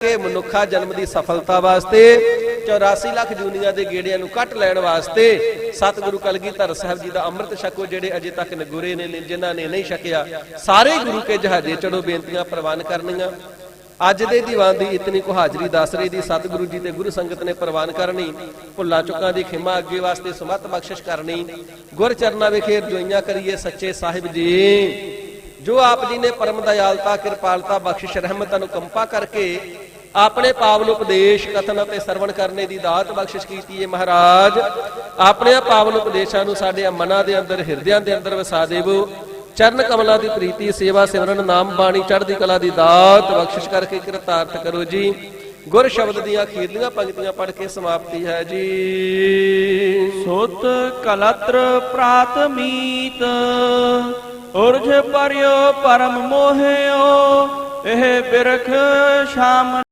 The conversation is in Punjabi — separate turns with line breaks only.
ਕਿ ਮਨੁੱਖਾ ਜਨਮ ਦੀ ਸਫਲਤਾ ਵਾਸਤੇ 84 ਲੱਖ ਜੂਨੀਆਂ ਦੇ ਗੇੜਿਆਂ ਨੂੰ ਕੱਟ ਲੈਣ ਵਾਸਤੇ ਸਤਿਗੁਰੂ ਕਲਗੀਧਰ ਸਾਹਿਬ ਜੀ ਦਾ ਅੰਮ੍ਰਿਤ ਛਕੋ, ਜਿਹੜੇ ਅਜੇ ਤੱਕ ਨਗੁਰੇ ਨੇ ਜਿਨ੍ਹਾਂ ਨੇ ਨਹੀਂ ਛਕਿਆ, ਸਾਰੇ ਗੁਰੂ ਕੇ ਜਹਾਜ਼ੇ ਚੜੋ ਬੇਨਤੀਆਂ ਪ੍ਰਵਾਨ ਕਰਨੀਆਂ। ਅੱਜ ਦੇ ਦੀਵਾਨ ਦੀ ਇਤਨੀ ਕੋ ਹਾਜ਼ਰੀ ਦੱਸ ਰਹੀ ਦੀ ਸਤਿਗੁਰੂ ਜੀ ਤੇ ਗੁਰੂ ਸੰਗਤ ਨੇ ਪ੍ਰਵਾਨ ਕਰਨੀ, ਭੁੱਲਾ ਚੁੱਕਾਂ ਦੀ ਖਿਮਾ ਅੱਗੇ ਵਾਸਤੇ ਸਮਤ ਬਖਸ਼ਿਸ਼ ਕਰਨੀ। ਗੁਰ ਚਰਨਾਂ ਵਿਖੇ ਜੋਈਆਂ ਕਰੀਏ ਸੱਚੇ ਸਾਹਿਬ ਜੀ। ਜੋ ਆਪ ਜੀ ਨੇ ਪਰਮ ਦਇਆਲਤਾ, ਕਿਰਪਾਲਤਾ, ਬਖਸ਼ਿਸ਼, ਰਹਿਮਤ ਅਨੁਕੰਪਾ ਕਰਕੇ ਆਪਣੇ ਪਾਵਨ ਉਪਦੇਸ਼ ਕਥਨ ਅਤੇ ਸਰਵਣ ਕਰਨੇ ਦੀ ਦਾਤ ਬਖਸ਼ਿਸ਼ ਕੀਤੀ ਹੈ ਮਹਾਰਾਜ। ਆਪਣੇ ਪਾਵਨ ਉਪਦੇਸ਼ਾਂ ਨੂੰ ਸਾਡੇ ਮਨਾਂ ਦੇ ਅੰਦਰ, ਹਿਰਦਿਆਂ ਦੇ ਅੰਦਰ ਵਸਾ ਦੇਵੋ। ਚਰਨ ਕਮਲਾਂ ਦੀ ਪ੍ਰੀਤੀ, ਸੇਵਾ ਸਿਮਰਨ, ਨਾਮ ਬਾਣੀ, ਚੜ੍ਹਦੀ ਕਲਾ ਦੀ ਦਾਤ ਬਖਸ਼ਿਸ਼ ਕਰਕੇ ਕਿਰਤਾਰਥ ਕਰੋ ਜੀ। ਗੁਰ ਸ਼ਬਦ ਦੀਆਂ ਅਖੀਰਲੀਆਂ ਪੰਕਤੀਆਂ ਪੜ੍ਹ ਕੇ ਸਮਾਪਤੀ ਹੈ ਜੀ।
ਸੁਤ ਕਲਤਰ ਪ੍ਰਾਤਮੀਤ ਉਰਜ ਪਰਿਓ, ਪਰਮ ਮੋਹਿਓ, ਇਹ ਬਿਰਖ ਸ਼ਾਮ